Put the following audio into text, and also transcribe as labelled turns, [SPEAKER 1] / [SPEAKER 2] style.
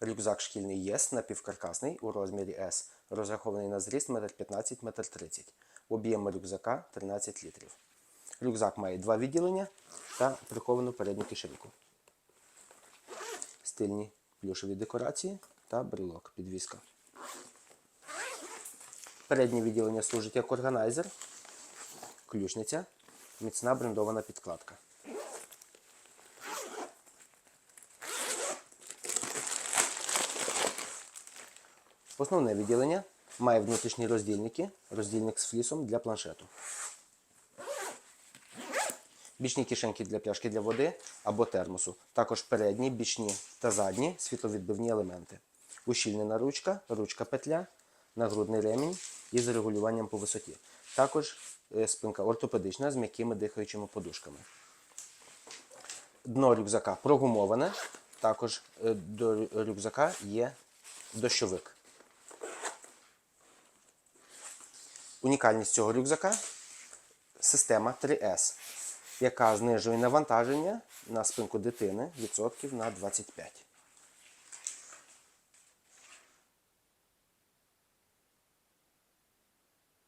[SPEAKER 1] Рюкзак шкільний ЄС напівкаркасний у розмірі С, розрахований на зріст 1,15 1,30 м. Об'єм рюкзака 13 літрів. Рюкзак має два відділення та приховану передню кишеньку. Стильні плюшові декорації та брелок підвіска. Переднє відділення служить як органайзер, ключниця, міцна брендована підкладка. Основне відділення має внутрішні роздільники, роздільник з флісом для планшету. Бічні кишеньки для пляшки для води або термосу. Також передні, бічні та задні світловідбивні елементи. Ущільнена ручка, ручка петля, нагрудний ремінь із регулюванням по висоті. Також е, спинка ортопедична з м'якими дихаючими подушками. Дно рюкзака прогумоване. Також е, до рюкзака є дощовик. Унікальність цього рюкзака система 3S, яка знижує навантаження на спинку дитини відсотків на 25.